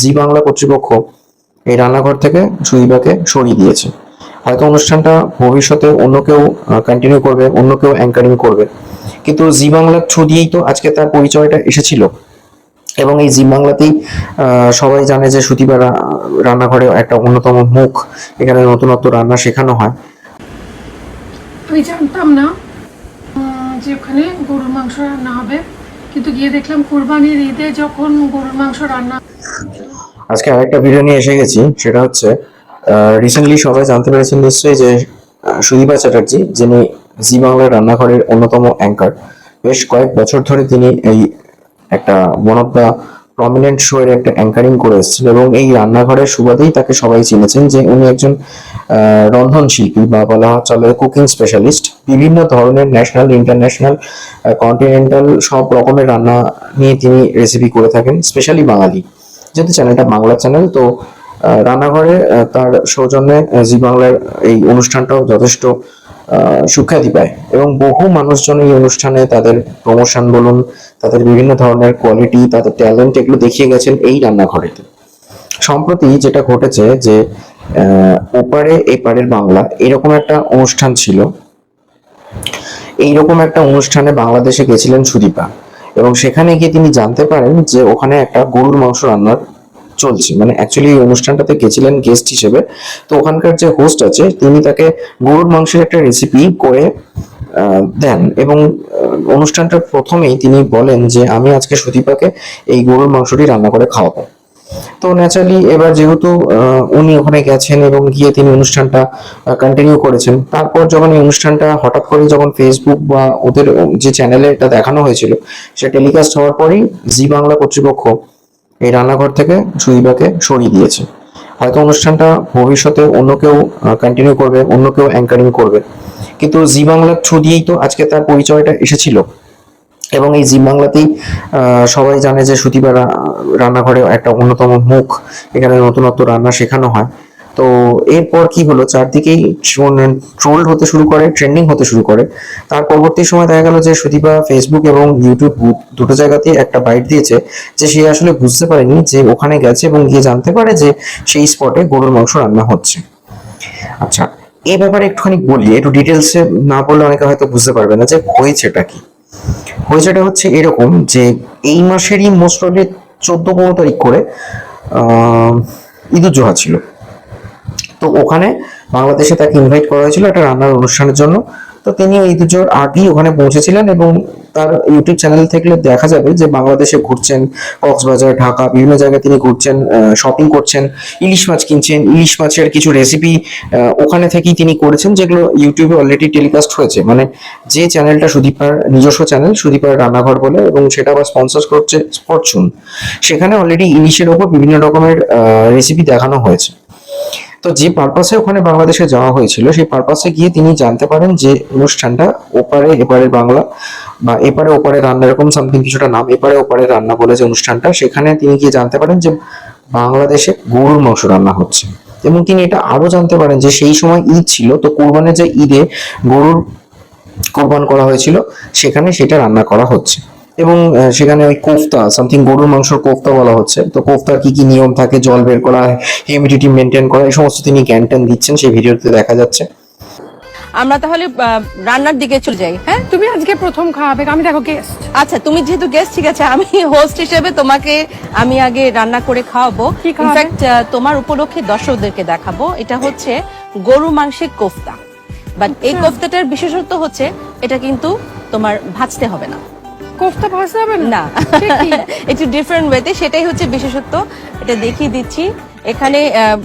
জি বাংলা কর্তৃপক্ষ এই রান্নাঘর থেকে সুদীপাকে সরিয়ে দিয়েছে। হয়তো অনুষ্ঠানটা ভবিষ্যতে অন্য কেউ কন্টিনিউ করবে, অন্য কেউ অ্যাঙ্কারিং করবে। কিন্তু জি বাংলার থ্রু দিয়েই তো আজকে তার পরিচয়টা এসেছিল। এবং এই জি বাংলাতেই সবাই জানে যে সুদীপা রান্নাঘরে একটা অন্যতম মুখ। এখানে নতুনত্ব রান্না শেখানো হয়। আমি জানতাম না যে ওখানে গরুর মাংস রান্না হবে। কিন্তু গিয়ে দেখলাম কোরবানির ঈদে যখন গরুর মাংস রান্না আজকে আরেকটা ভিডিও নিয়ে এসে গেছি, সেটা হচ্ছে রিসেন্টলি সবাই জানতে পেরেছেন নিশ্চয়ই যে সুদীপা চ্যাটার্জি, যিনি জি বাংলার রান্নাঘরের অন্যতম অ্যাঙ্কার বেশ কয়েক বছর ধরে তিনি এই একটা one of the prominent show এর একটা অ্যাঙ্কারিং করে এসেছিল এবং এই রান্নাঘরের সুবাদেই তাকে সবাই চিনেছেন যে উনি একজন রন্ধনশিল্পী বা বলা চলে কুকিং স্পেশালিস্ট বিভিন্ন ধরনের ন্যাশনাল ইন্টারন্যাশনাল কন্টিনেন্টাল সব রকমের রান্না নিয়ে তিনি রেসিপি করে থাকেন স্পেশালি বাঙালি। যেহেতু চ্যানেলটা বাংলা চ্যানেল তো রান্নাঘরে তার সৌজন্যে জি বাংলার এই অনুষ্ঠানটাও যথেষ্ট সুখ্যাতি পায় এবং বহু মানুষজন এই অনুষ্ঠানে তাদের প্রমোশন বলুন, তাদের বিভিন্ন ধরনের কোয়ালিটি তাদের ট্যালেন্ট এগুলো দেখিয়ে গেছেন এই রান্নাঘরেতে। সম্প্রতি যেটা ঘটেছে যে ওপারে, এপারের বাংলা। এরকম একটা অনুষ্ঠান ছিল। এইরকম একটা অনুষ্ঠানে বাংলাদেশে গেছিলেন সুদীপা। এবং সেখানে গিয়ে তিনি জানতে পারেন যে ওখানে একটা গরুর মাংস রান্নার চলছে। মানে অ্যাকচুয়ালি এই অনুষ্ঠানটাতে গেছিলেন গেস্ট হিসেবে। তো ওখানকার যে হোস্ট আছে, তিনি তাকে গরুর মাংসের একটা রেসিপি করে দেন। এবং অনুষ্ঠানটার প্রথমেই তিনি বলেন যে, আমি আজকে সুদীপাকে এই গরুর মাংসটি রান্না করে খাওয়াবো। তো ন্যাচারালি এবার যেহেতু উনি ওখানে গেছেন এবং গিয়ে তিনি অনুষ্ঠানটা কন্টিনিউ করেছেন, তারপর যখন এই অনুষ্ঠানটা হঠাৎ করে যখন ফেসবুক বা ওদের যে চ্যানেলে এটা দেখানো হয়েছিল সে টেলিকাস্ট হওয়ার পরেই জি বাংলা কর্তৃপক্ষ এই রান্নাঘর থেকে সুদীপাকে সরিয়ে দিয়েছে। হয়তো অনুষ্ঠানটা ভবিষ্যতে অন্য কেউ কন্টিনিউ করবে, অন্য কেউ অ্যাঙ্কারিং করবে। কিন্তু জি বাংলার থ্রু দিয়েই তো আজকে তার পরিচয়টা এসেছিল। এবং এই জি বাংলাতেই সবাই জানে যে সুতিবা রান্নাঘরে একটা অন্যতম মুখ। এখানে নতুনত্ব রান্না শেখানো হয়। তো এরপর কি হলো? চারদিকেই ট্রোল হতে শুরু করে, ট্রেন্ডিং হতে শুরু করে। তার পরবর্তী সময় দেখা গেল যে সুদীপা ফেসবুক এবং ইউটিউব দুটো জায়গাতেই একটা বাইট দিয়েছে যে সে আসলে বুঝতে পারেনি যে ওখানে গেছে এবং গিয়ে জানতে পারে যে সেই স্পটে গরুর মাংস রান্না হচ্ছে। আচ্ছা এ ব্যাপারে একটুখানি বলি। একটু ডিটেলসে না বললে অনেকে হয়তো বুঝতে পারবে না যে হয়েছেটা কি। হয়েছেটা হচ্ছে এরকম যে এই মাসেরই মোস্ট প্রবলি চোদ্দ পনেরো তারিখ করে ঈদুজ্জোহা ছিল। তো ওখানে বাংলাদেশে তাকে ইনভাইট করা হয়েছিল একটা রান্নার অনুষ্ঠানের জন্য। তো তিনি ঈদুজ্জোহার আগেই ওখানে পৌঁছেছিলেন এবং তার ইউটিউব চ্যানেল থেকে দেখা যাবে যে বাংলাদেশে ঘুরছেন কক্সবাজার, ঢাকা, বিভিন্ন জায়গায় তিনি ঘুরছেন শপিং করছেন, ইলিশ মাছ কিনছেন, ইলিশ মাছের কিছু রেসিপি ওখানে থেকেই তিনি করেছেন যেগুলো ইউটিউবে অলরেডি টেলিকাস্ট হয়েছে। মানে যে চ্যানেলটা সুদীপার নিজস্ব চ্যানেল সুদীপার রান্নাঘর বলে, এবং সেটা আবার স্পন্সর করছে ফরচুন সেখানে অলরেডি ইলিশের ওপর বিভিন্ন রকমের রেসিপি দেখানো হয়েছে। তো যে পারপাসে ওখানে বাংলাদেশে যাওয়া হয়েছিল, সেই পারপাসে গিয়ে তিনি জানতে পারেন যে অনুষ্ঠানটা ওপারে এপারে বাংলা বা এপারে ওপারে রান্না, এরকম সামথিং কিছুটা নাম এপারে ওপারে রান্না বলে যে অনুষ্ঠানটা, সেখানে তিনি গিয়ে জানতে পারেন যে বাংলাদেশে গরুর মাংস রান্না হচ্ছে। এবং তিনি এটা আরও জানতে পারেন যে সেই সময় ঈদ ছিল, তো কোরবানের যে ঈদে গরুর কোরবান করা হয়েছিল, সেখানে সেটা রান্না করা হচ্ছে। এবং সেখানে ওই কোফতা সামথিং গরুর মাংসর কোফতা বলা হচ্ছে। তো কোফতার কি কি নিয়ম থাকে জল বের করা হিউমিডিটি মেনটেন করা এই সমস্ত তিনি জ্ঞান দিচ্ছেন সেই ভিডিওতে দেখা যাচ্ছে। আমরা তাহলে রান্নার দিকে চলে যাই হ্যাঁ? তুমি আজকে প্রথম খাওয়াবে আমি দেখো গেস্ট আচ্ছা তুমি যেহেতু গেস্ট ঠিক আছে আমি হোস্ট হিসেবে তোমাকে আমি আগে রান্না করে খাওয়াবে? ইনফ্যাক্ট তোমার উপলক্ষে দর্শকদেরকে দেখাবো এটা হচ্ছে গরু মাংসের কোফতা। বাট এই আচ্ছা। কোফতাটার বিশেষত্ব হচ্ছে এটা কিন্তু তোমার ভাজতে হবে না। কোফতা ভাজতে হবে না? একটু ডিফারেন্ট ওয়েতে সেটাই হচ্ছে বিশেষত্ব। এটা দেখিয়ে দিচ্ছি। এখানে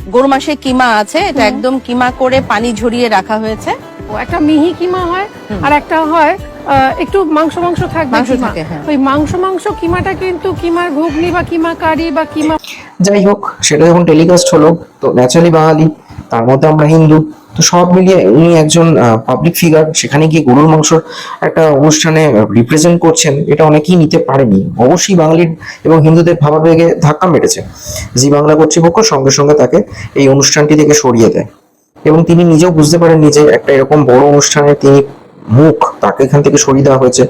গরু মাংসের কিমা আছে। এটা একদম কিমা করে পানি ঝরিয়ে রাখা হয়েছে। ও, একটা মিহি কিমা হয় আর একটা হয় আহ, একটু মাংস মাংস থাকবে মাংস থাকে, হ্যাঁ। ওই মাংস মাংস কিমাটা কিন্তু কিমার ঘুগনি বা কিমা কারি বা কিমা যাই হোক সেটা যখন টেলিকাস্ট হলো তো ন্যাচারালি বাঙালি তার মধ্যে আমরা হিন্দু। তো সব মিলিয়ে উনি একজন পাবলিক ফিগার সেখানে গিয়ে গরুর মাংসর একটা অনুষ্ঠানে রিপ্রেজেন্ট করছেন, এটা অনেকেই নিতে পারেনি। অবশ্যই বাঙালির এবং হিন্দুদের ভাবাবেগে ধাক্কা মেরেছে। জি বাংলা কর্তৃপক্ষ সঙ্গে সঙ্গে তাকে এই অনুষ্ঠানটি থেকে সরিয়ে দেয়। এবং তিনি নিজেও বুঝতে পারেননি যে একটা এরকম বড় অনুষ্ঠানে তিনি মুখ তাকে এখান থেকে সরিয়ে দেওয়া হয়েছে।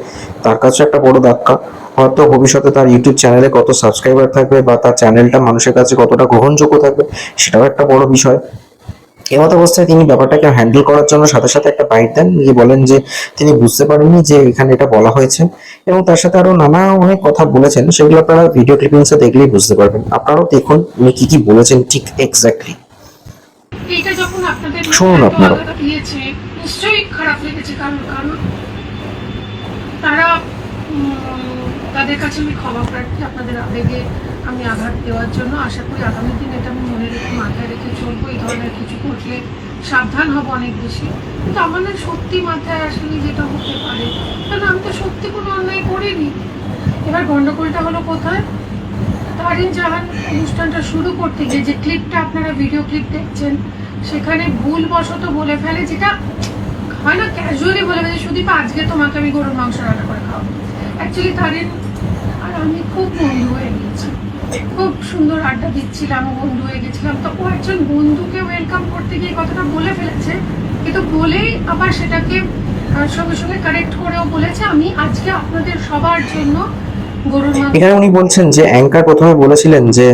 তার কাছে একটা বড় ধাক্কা। হয়তো ভবিষ্যতে তার ইউটিউব চ্যানেলে কত সাবস্ক্রাইবার থাকবে বা তার চ্যানেলটা মানুষের কাছে কতটা গ্রহণযোগ্য থাকবে, সেটাও একটা বড় বিষয়। এমত অবস্থায় তিনি ব্যাপারটাকে হ্যান্ডেল করার জন্য সাথে সাথে একটা বাইট দেন। গিয়ে বলেন যে তিনি বুঝতে পারেননি যে এখানে এটা বলা হয়েছে। এবং তার সাথে আরও নানা অনেক কথা বলেছেন সেগুলো আপনারা ভিডিও ক্লিপিংসে দেখলেই বুঝতে পারবেন। আপনারাও দেখুন উনি কি কি বলেছেন ঠিক এক্স্যাক্টলি যখন আপনাদের শুনুন আপনারা। দিয়েছে নিশ্চয়ই খারাপ লেগেছে কারণ কারণ তারা তাদের কাছে আমি ক্ষমা প্রার্থী আপনাদের আবেগে আমি আঘাত দেওয়ার জন্য আশা করি আগামী দিন এটা আমি মনে রেখে মাথায় রেখে চলবো, এই ধরনের কিছু করলে সাবধান হব অনেক বেশি। কিন্তু আমার না সত্যি মাথায় আসেনি যেটা হতে পারে। কারণ আমি তো সত্যি কোনো অন্যায় করিনি। এবার গন্ডগোলটা হলো কোথায়? তারিন জাহান অনুষ্ঠানটা শুরু করতে গিয়ে যে ক্লিপটা আপনারা ভিডিও ক্লিপ দেখছেন, সেখানে ভুলবশত বলে ফেলে যেটা হয় না ক্যাজুয়ালি বলে ফেলে শুধু আজকে তোমাকে আমি গরুর মাংস রান্না করে খাওয়াবো। অ্যাকচুয়ালি তারিন আর আমি খুব বন্ধু হয়ে গেছি খুব সুন্দর আড্ডা দিচ্ছিলাম বন্ধু হয়ে গেছিলাম। তো ও একজন বন্ধুকে ওয়েলকাম করতে গিয়ে কথাটা বলে ফেলেছে। কিন্তু বলেই আবার সেটাকে সঙ্গে সঙ্গে কারেক্ট করেও বলেছে। আমি আজকে আপনাদের সবার জন্য এখানে উনি বলছেন যে অ্যাঙ্কার প্রথমে বলেছিলেন যে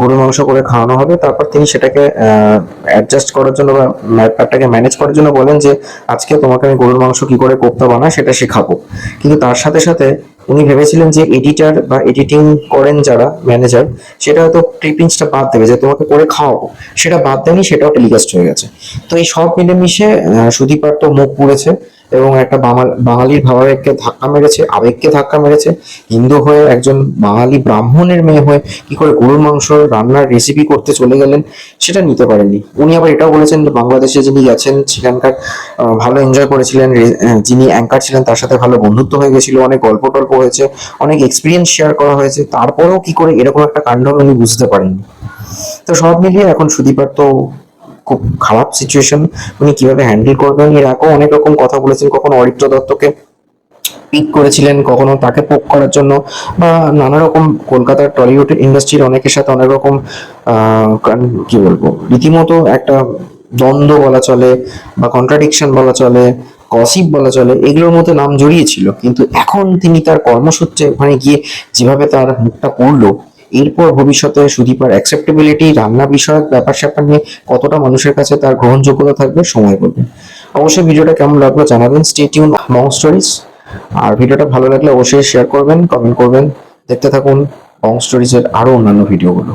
গরুর মাংস করে খাওয়ানো হবে। তারপর তিনি সেটাকে অ্যাডজাস্ট করার জন্য বা ব্যাপারটাকে ম্যানেজ করার জন্য বলেন যে আজকে তোমাকে আমি গরুর মাংস কি করে কোপ্তা বানায় সেটা শেখাবো। কিন্তু তার সাথে সাথে উনি ভেবেছিলেন যে এডিটার বা এডিটিং করেন যারা ম্যানেজার সেটা হয়তো ক্লিপিংসটা বাদ দেবে, যে তোমাকে করে খাওয়াবো। সেটা বাদ দেয়নি, সেটাও টেলিকাস্ট হয়ে গেছে। তো এই সব মিলেমিশে সুদীপার তো মুখ পুড়েছে। এবং একটা বাঙাল- বাঙালির ভাবাবেগকে ধাক্কা মেরেছে, আবেগকে ধাক্কা মেরেছে। হিন্দু হয়ে একজন বাঙালি ব্রাহ্মণের মেয়ে হয়ে কি করে গরুর মাংস রান্নার রেসিপি করতে চলে গেলেন, সেটা নিতে পারেননি। উনি আবার এটাও বলেছেন যে বাংলাদেশে যিনি গেছেন সেখানকার ভালো এনজয় করেছিলেন যিনি অ্যাঙ্কার ছিলেন, তার সাথে ভালো বন্ধুত্ব হয়ে গেছিল, অনেক গল্প টল্প হয়েছে, অনেক এক্সপিরিয়েন্স শেয়ার করা হয়েছে, তারপরেও কি করে এরকম একটা কাণ্ড উনি বুঝতে পারেননি। তো সব মিলিয়ে এখন সুদীপার তো খুব খারাপ সিচুয়েশন উনি কীভাবে হ্যান্ডেল করবেন? এর আগেও অনেক রকম কথা বলেছেন। কখনো অরিত্র দত্তকে পিক করেছিলেন, কখনো তাকে পোক করার জন্য, বা নানা রকম কলকাতার টলিউড ইন্ডাস্ট্রির অনেকের সাথে অনেক রকম কি বলব, রীতিমতো একটা দ্বন্দ্ব বলা চলে, বা কন্ট্রাডিকশন বলা চলে গসিপ বলা চলে, এগুলোর মধ্যে নাম জড়িয়েছিল কিন্তু এখন তিনি তার কর্মসূত্রে ওখানে গিয়ে যেভাবে তার মুখটা পড়ল এরপর ভবিষ্যতে সুদীপার অ্যাকসেপ্টেবিলিটি রান্না বিষয়ক ব্যাপার স্যাপার নিয়ে কতটা মানুষের কাছে তার গ্রহণযোগ্যতা থাকবে সময় বলবে। অবশ্যই ভিডিওটা কেমন লাগল জানাবেন স্টেটিউন লং স্টোরিজ আর ভিডিওটা ভালো লাগলে অবশ্যই শেয়ার করবেন কমেন্ট করবেন। দেখতে থাকুন লং স্টোরিজের আরও অন্যান্য ভিডিওগুলো